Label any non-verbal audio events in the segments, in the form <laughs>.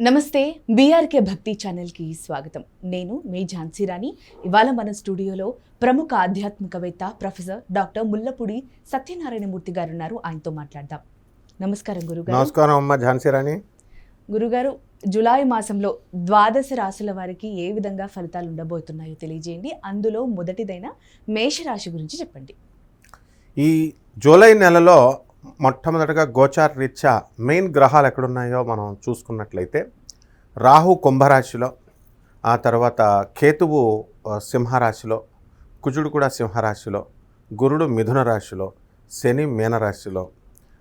నమస్తే బీఆర్కే భక్తి ఛానల్కి స్వాగతం. నేను మీ ఝాన్సీ రాణి. ఇవాళ మన స్టూడియోలో ప్రముఖ ఆధ్యాత్మికవేత్త ప్రొఫెసర్ డాక్టర్ ముల్లపూడి సత్యనారాయణమూర్తి గారు ఉన్నారు ఆయనతో మాట్లాడదాం. నమస్కారం గురుగారు. నమస్కారం అమ్మ ఝాన్సీ రాణి. గురుగారు జులై మాసంలో ద్వాదశ రాశుల వారికి ఏ విధంగా ఫలితాలు ఉండబోతున్నాయో తెలియజేయండి. అందులో మొదటిదైన మేషరాశి గురించి చెప్పండి. ఈ జూలై నెలలో మొట్టమొదటిగా గోచార రీత్యా మెయిన్ గ్రహాలు ఎక్కడున్నాయో మనం చూసుకున్నట్లయితే రాహు కుంభరాశిలో ఆ తర్వాత కేతువు సింహరాశిలో కుజుడు కూడా సింహరాశిలో గురుడు మిథున రాశిలో శని మీనరాశిలో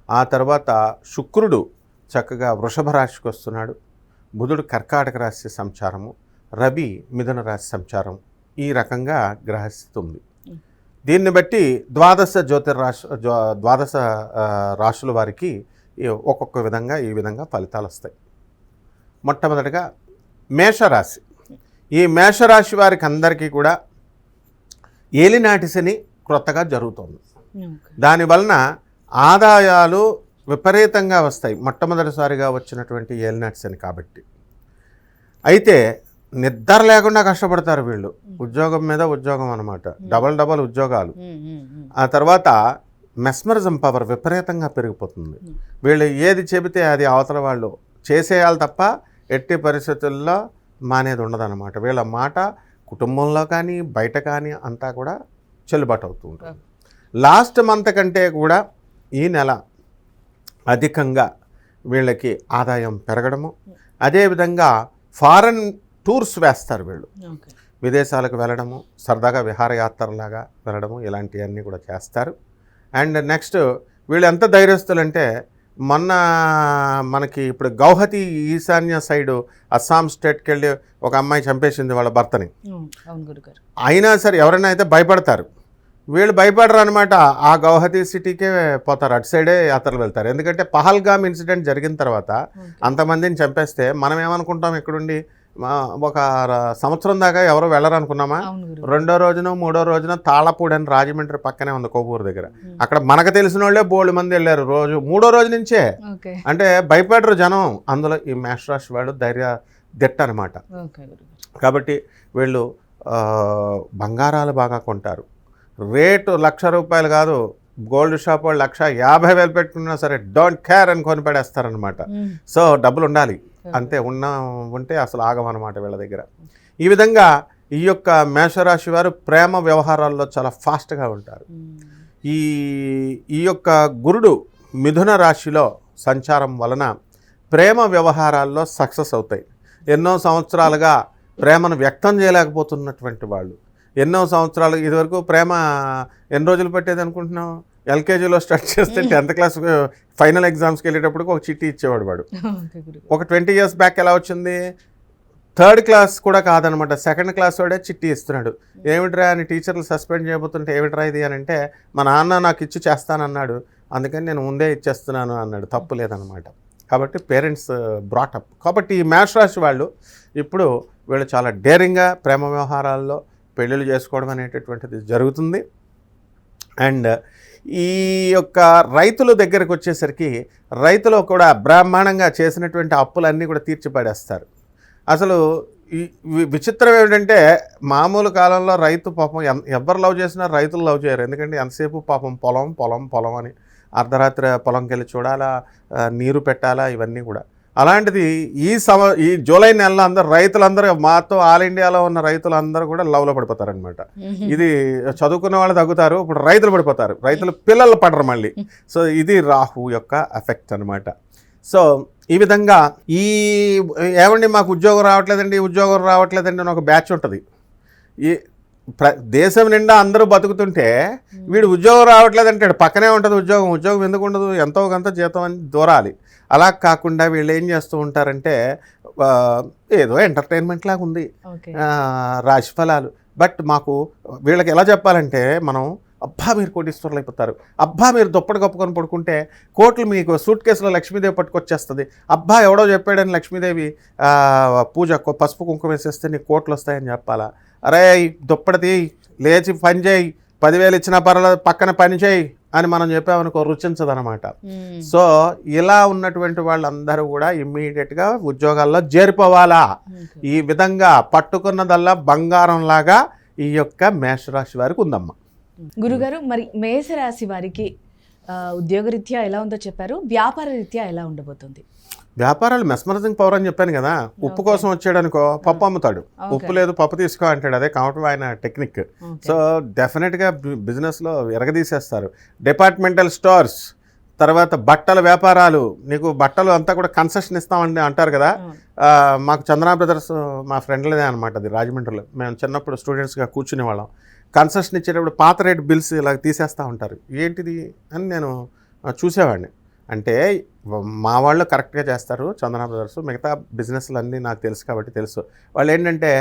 ఆ తర్వాత శుక్రుడు చక్కగా వృషభ రాశికి వస్తున్నాడు బుధుడు కర్కాటక రాశి సంచారము రవి మిథున రాశి సంచారం ఈ రకంగా గ్రహస్థితి ఉంది. దీన్ని బట్టి ద్వాదశ జ్యోతిర్రాశి ద్వాదశ రాశుల వారికి ఒక్కొక్క విధంగా ఈ విధంగా ఫలితాలు వస్తాయి. మొట్టమొదటిగా మేషరాశి. ఈ మేషరాశి వారికి అందరికీ కూడా ఏలినాటి శని క్రొత్తగా జరుగుతోంది. దానివలన ఆదాయాలు విపరీతంగా వస్తాయి. మొట్టమొదటిసారిగా వచ్చినటువంటి ఏలినాటి శని కాబట్టి. అయితే నిద్ర లేకుండా కష్టపడతారు వీళ్ళు. ఉద్యోగం మీద ఉద్యోగం అనమాట డబల్ డబల్ ఉద్యోగాలు. ఆ తర్వాత మెస్మరిజం పవర్ విపరీతంగా పెరిగిపోతుంది. వీళ్ళు ఏది చెబితే అది అవతల వాళ్ళు చేసేయాలి తప్ప ఎట్టి పరిస్థితుల్లో మానేది ఉండదన్నమాట. వీళ్ళ మాట కుటుంబంలో కానీ బయట కానీ అంతా కూడా చెల్లుబాటు అవుతూ ఉంటుంది. లాస్ట్ మంత్ కంటే కూడా ఈ నెల అధికంగా వీళ్ళకి ఆదాయం పెరగడము. అదేవిధంగా ఫారెన్ టూర్స్ వేస్తారు వీళ్ళు. విదేశాలకు వెళ్ళడము సరదాగా విహారయాత్రలాగా వెళ్ళడము ఇలాంటివన్నీ కూడా చేస్తారు. అండ్ నెక్స్ట్ వీళ్ళు ఎంత ధైర్యస్తులంటే మొన్న మనకి ఇప్పుడు గౌహతి ఈశాన్య సైడు అస్సాం స్టేట్కి వెళ్ళి ఒక అమ్మాయి చంపేసింది వాళ్ళ భర్తని. అయినా సరే ఎవరైనా అయితే భయపడతారు. వీళ్ళు భయపడరు అనమాట ఆ గౌహతి సిటీకే పోతారు అటు సైడే యాత్రలు వెళ్తారు. ఎందుకంటే పహల్గామ్ ఇన్సిడెంట్ జరిగిన తర్వాత అంతమందిని చంపేస్తే మనం ఏమనుకుంటాం ఇక్కడుండి ఒక సంవత్సరం దాకా ఎవరు వెళ్ళరు అనుకున్నామా అవును గురు. రెండో రోజున మూడో రోజున తాళపూడి అని రాజమండ్రి పక్కనే ఉంది కోపూరు దగ్గర. అక్కడ మనకు తెలిసిన వాళ్ళే బోల్డ్ మంది వెళ్ళారు రోజు మూడో రోజు నుంచే. అంటే భయపడరు జనం. అందులో ఈ మేష్ రాశి వాళ్ళు ధైర్య దిట్ట అనమాట కాబట్టి వీళ్ళు బంగారాలు బాగా కొంటారు. రేటు లక్ష రూపాయలు కాదు గోల్డ్ షాప్ వాళ్ళు లక్ష యాభై వేలు పెట్టుకున్నా సరే డోంట్ కేర్ అని కొని పడేస్తారనమాట సో డబ్బులు ఉండాలి. అంతే ఉన్న ఉంటే అసలు ఆగమన్నమాట వీళ్ళ దగ్గర. ఈ విధంగా ఈ యొక్క మేషరాశి వారు ప్రేమ వ్యవహారాల్లో చాలా ఫాస్ట్గా ఉంటారు. ఈ ఈ యొక్క గురుడు మిథున రాశిలో సంచారం వలన ప్రేమ వ్యవహారాల్లో సక్సెస్ అవుతాయి. ఎన్నో సంవత్సరాలుగా ప్రేమను వ్యక్తం చేయలేకపోతున్నటువంటి వాళ్ళు. ఎన్నో సంవత్సరాలు ఇదివరకు ప్రేమ ఎన్ని రోజులు పట్టేది అనుకుంటున్నాం ఎల్కేజీలో స్టార్ట్ చేస్తే <laughs> టెన్త్ క్లాస్ ఫైనల్ ఎగ్జామ్స్కి వెళ్ళేటప్పటికి ఒక చిట్టి ఇచ్చేవాడు వాడు. ఒక ట్వంటీ ఇయర్స్ బ్యాక్ ఎలా వచ్చింది? థర్డ్ క్లాస్ కూడా కాదనమాట సెకండ్ క్లాస్ వాడే చిట్టి ఇస్తున్నాడు. ఏమిట్రా అని టీచర్లు సస్పెండ్ చేయబోతుంటే ఏమిట్రా ఇది అని అంటే మా నాన్న నాకు ఇచ్చి చేస్తానన్నాడు అందుకని నేను ముందే ఇచ్చేస్తున్నాను అన్నాడు. తప్పు లేదనమాట. కాబట్టి పేరెంట్స్ బ్రాటప్ కాబట్టి ఈ మ్యాథ్స్ రాశి వాళ్ళు ఇప్పుడు వీళ్ళు చాలా డేరింగ్గా ప్రేమ వ్యవహారాల్లో పెళ్ళిళ్ళు చేసుకోవడం అనేటటువంటిది జరుగుతుంది. అండ్ ఈ యొక్క రైతుల దగ్గరకు వచ్చేసరికి రైతులు కూడా బ్రాహ్మాణంగా చేసినటువంటి అప్పులన్నీ కూడా తీర్చిపడేస్తారు. అసలు విచిత్రం ఏమిటంటే మామూలు కాలంలో రైతు పాపం ఎవరు లవ్ చేసినా రైతులు లవ్ చేయరు. ఎందుకంటే ఎంతసేపు పాపం పొలం పొలం పొలం అని అర్ధరాత్రి పొలంకి వెళ్ళి చూడాలా నీరు పెట్టాలా ఇవన్నీ కూడా. అలాంటిది ఈ సమ ఈ జూలై నెలలో అందరూ రైతులందరూ మాతో ఆల్ ఇండియాలో ఉన్న రైతులందరూ కూడా లవ్లో పడిపోతారనమాట ఇది చదువుకున్న వాళ్ళు తగ్గుతారు ఇప్పుడు రైతులు పడిపోతారు. రైతులు పిల్లలు పడరు మళ్ళీ. సో ఇది రాహు యొక్క ఎఫెక్ట్ అనమాట సో ఈ విధంగా ఈ ఏమండి మాకు ఉద్యోగం రావట్లేదండి ఉద్యోగం రావట్లేదండి అని ఒక బ్యాచ్ ఉంటుంది. ఈ దేశం నిండా అందరూ బతుకుతుంటే వీడు ఉద్యోగం రావట్లేదంటాడు పక్కనే ఉంటుంది ఉద్యోగం. ఉద్యోగం ఎందుకు ఉండదు? ఎంతో కొంత జీతం అని దూరాలి. అలా కాకుండా వీళ్ళు ఏం చేస్తూ ఉంటారంటే ఏదో ఎంటర్టైన్మెంట్ లాగా ఉంది. ఓకే. ఆ, రాశి ఫలాలు బట్ మాకు వీళ్ళకి ఎలా చెప్పాలంటే మనం అబ్బా మీరు కోటీశ్వరులు అయిపోతారు. అబ్బా మీరు దుప్పటి కప్పుకొని పడుకుంటే కోట్లు మీకు సూట్ కేసులో లక్ష్మీదేవి పట్టుకొచ్చేస్తుంది. అబ్బా ఎవడో చెప్పాడని లక్ష్మీదేవి పూజ పసుపు కుంకుమ వేసేస్తే నీకు కోట్లు వస్తాయని చెప్పాలా? అరే దుప్పటి తీయి లేచి పని చేయి. పదివేలు ఇచ్చినా పర్వాలేదు పక్కన పని చేయి అని మనం చెప్పామనుకో రుచించదనమాట. సో ఇలా ఉన్నటువంటి వాళ్ళందరూ కూడా ఇమ్మీడియట్గా ఉద్యోగాల్లో చేరిపోవాలా. ఈ విధంగా పట్టుకున్నదల్లా బంగారం లాగా ఈ యొక్క మేషరాశి వారికి ఉందమ్మా. గురుగారు మరి మేషరాశి వారికి ఆ, ఉద్యోగరీత్యా ఎలా ఉందో చెప్పారు వ్యాపార రీత్యా ఎలా ఉండబోతుంది? వ్యాపారాలు మెస్మరైజింగ్ పవర్ అని చెప్పాను కదా ఉప్పు కోసం వచ్చాడు అనుకో పప్పు అమ్ముతాడు. ఉప్పు లేదు పప్పు తీసుకో అంటాడు. అదే కావటం ఆయన టెక్నిక్. సో డెఫినెట్గా బిజినెస్లో ఎరగదీసేస్తారు. డిపార్ట్మెంటల్ స్టోర్స్ తర్వాత బట్టల వ్యాపారాలు. నీకు బట్టలు అంతా కూడా కన్సెషన్ ఇస్తామని అంటారు కదా మాకు చందనా బ్రదర్స్ మా ఫ్రెండ్లదే అనమాట అది రాజమండ్రిలో. మేము చిన్నప్పుడు స్టూడెంట్స్గా కూర్చునే వాళ్ళం. కన్సెషన్ ఇచ్చేటప్పుడు పాత రేట్ బిల్స్ ఇలా తీసేస్తూ ఉంటారు. ఏంటిది అని నేను చూసేవాడిని. అంటే మా వాళ్ళు కరెక్ట్గా చేస్తారు చందనా బ్రదర్స్. మిగతా బిజినెస్లు అన్నీ నాకు తెలుసు కాబట్టి తెలుసు. వాళ్ళు ఏంటంటే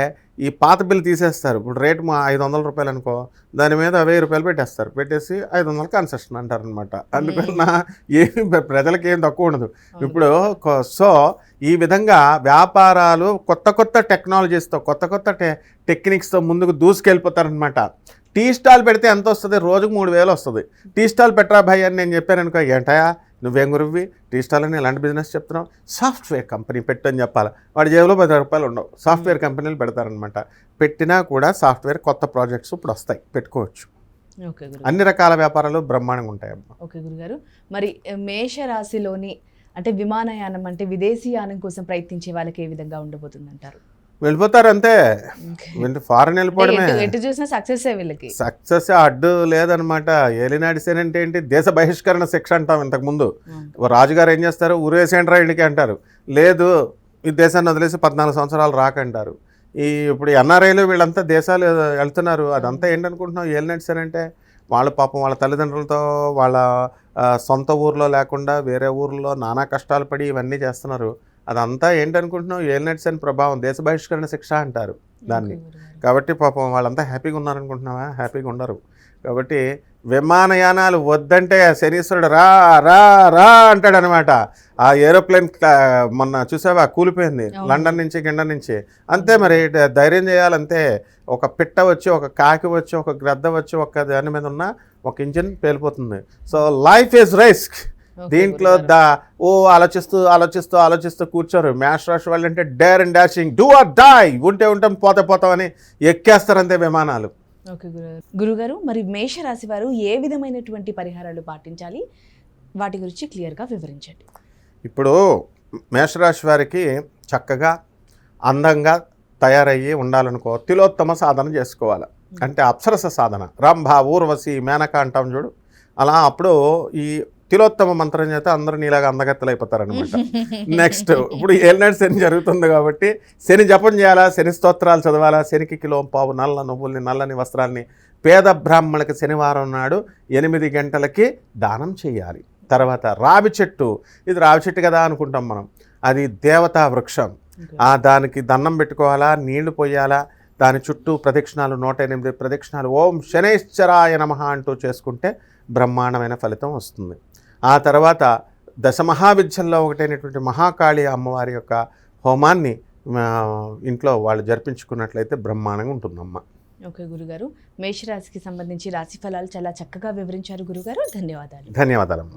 ఈ పాత బిల్ తీసేస్తారు. ఇప్పుడు రేట్ మా ఐదు వందల రూపాయలు అనుకో దాని మీద వెయ్యి రూపాయలు పెట్టేస్తారు. పెట్టేసి ఐదు వందలు కన్సెషన్ అంటారనమాట అందుకని ఏమి ప్రజలకి ఏం తక్కువ ఉండదు. ఇప్పుడు సో ఈ విధంగా వ్యాపారాలు కొత్త కొత్త టెక్నాలజీస్తో కొత్త కొత్త టె టెక్నిక్స్తో ముందుకు దూసుకెళ్ళిపోతారనమాట. టీ స్టాల్ పెడితే ఎంత వస్తుంది? రోజుకు మూడు వేలు వస్తుంది. టీ స్టాల్ పెట్టరా భయ్ అని నేను చెప్పాను అనుకో ఏంటయా నువ్వేం గురువి టీ స్టాల్ అని ఎలాంటి బిజినెస్ చెప్తున్నావు? సాఫ్ట్వేర్ కంపెనీ పెట్టు అని చెప్పాలి. వాడి జేబులో పది రూపాయలు ఉండవు. సాఫ్ట్వేర్ కంపెనీలు పెడతారనమాట పెట్టినా కూడా సాఫ్ట్వేర్ కొత్త ప్రాజెక్ట్స్ ఇప్పుడు వస్తాయి. పెట్టుకోవచ్చు. అన్ని రకాల వ్యాపారాలు బ్రహ్మాండంగా ఉంటాయి ఓకే గురుగారు. మరి మేషరాశిలోని అంటే విమానయానం అంటే విదేశీయానం కోసం ప్రయత్నించే వాళ్ళకి ఏ విధంగా ఉండబోతుంది అంటారు వెళ్ళిపోతారు అంతే ఫారెన్ వెళ్ళిపోవడమే. ఎటు చూసినా సక్సెస్ వీళ్ళకి. సక్సెస్ అడ్డు లేదనమాట. ఏలినాటి సేన అంటే ఏంటి? దేశ బహిష్కరణ శిక్ష అంటాం ఇంతకుముందు. రాజుగారు ఏం చేస్తారు? ఉరేసేంట్రా ఇంటికి అంటారు. లేదు ఈ దేశాన్ని వదిలేసి పద్నాలుగు సంవత్సరాలు రాకంటారు. ఈ ఇప్పుడు ఎన్ఆర్ఐలు వీళ్ళంతా దేశాలు వెళ్తున్నారు. అదంతా ఏంటనుకుంటున్నాం ఏలినాటి సేన అంటే వాళ్ళ పాపం వాళ్ళ తల్లిదండ్రులతో వాళ్ళ సొంత ఊర్లో లేకుండా వేరే ఊర్లో నానా కష్టాలు పడి ఇవన్నీ చేస్తున్నారు. అదంతా ఏంటనుకుంటున్నాం ఏలినాటి సేన ప్రభావం దేశ బహిష్కరణ శిక్ష అంటారు దాన్ని. కాబట్టి పాపం వాళ్ళంతా హ్యాపీగా ఉన్నారనుకుంటున్నావా? హ్యాపీగా ఉండరు. కాబట్టి విమానయానాలు వద్దంటే శనీశ్వరుడు రా రా రా అంటాడు అనమాట ఆ ఏరోప్లేన్ మొన్న చూసావా? కూలిపోయింది. లండన్ నుంచి గిండన్ నుంచి. అంతే మరి ధైర్యం చేయాలంతే. ఒక పిట్ట వచ్చి ఒక కాకి వచ్చి ఒక గ్రద్ద వచ్చి ఒక దాని మీద ఉన్న ఒక engine పేలిపోతుంది. So life is risk. దీంట్లో. దా ఓ ఆలోచిస్తూ ఆలోచిస్తూ ఆలోచిస్తూ కూర్చోరు. మ్యాష్ రాష్ వాళ్ళు అంటే dare and dashing do or die ఉంటే ఉంటాం పోతే పోతామని ఎక్కేస్తారంతే విమానాలు. ఓకే గురుగారు. గురుగారు మరి మేషరాశి వారు ఏ విధమైనటువంటి పరిహారాలు పాటించాలి? వాటి గురించి క్లియర్గా వివరించండి. ఇప్పుడు మేషరాశి వారికి చక్కగా అందంగా తయారయ్యి ఉండాలనుకో తిలోత్తమ సాధన చేసుకోవాలి. అంటే అప్సరస సాధన. రంభ ఊర్వశి మేనక అంటాం చూడు. అలా అప్పుడు ఈ తిలోత్తమ మంత్రం చేత అందరూ నీలాగా అందగత్తలు అయిపోతారనమాట నెక్స్ట్ <laughs> ఇప్పుడు ఏలినాడు శని జరుగుతుంది కాబట్టి శని జపం చేయాలా? శని స్తోత్రాలు చదవాలా? శనికి కిలో పావు నల్ల నువ్వుల్ని నల్లని వస్త్రాల్ని పేద బ్రాహ్మణులకి శనివారం నాడు ఎనిమిది గంటలకి దానం చేయాలి. తర్వాత రావి చెట్టు. ఇది రావి చెట్టు కదా అనుకుంటాం మనం. అది దేవతా వృక్షం. ఆ దానికి దండం పెట్టుకోవాలా? నీళ్ళు పోయాలా? దాని చుట్టూ ప్రదక్షిణాలు నూట ఎనిమిది ప్రదక్షిణాలు. ఓం శనేశ్వరాయ నమః అంటూ చేసుకుంటే బ్రహ్మాండమైన ఫలితం వస్తుంది. ఆ తర్వాత దశమహావిద్యల్లో ఒకటైనటువంటి మహాకాళి అమ్మవారి యొక్క హోమాన్ని ఇంట్లో వాళ్ళు జరిపించుకున్నట్లయితే బ్రహ్మాండంగా ఉంటుందమ్మ. ఓకే గురుగారు. మేషరాశికి సంబంధించి రాశి ఫలాలు చాలా చక్కగా వివరించారు గురుగారు. ధన్యవాదాలు. ధన్యవాదాలమ్మ.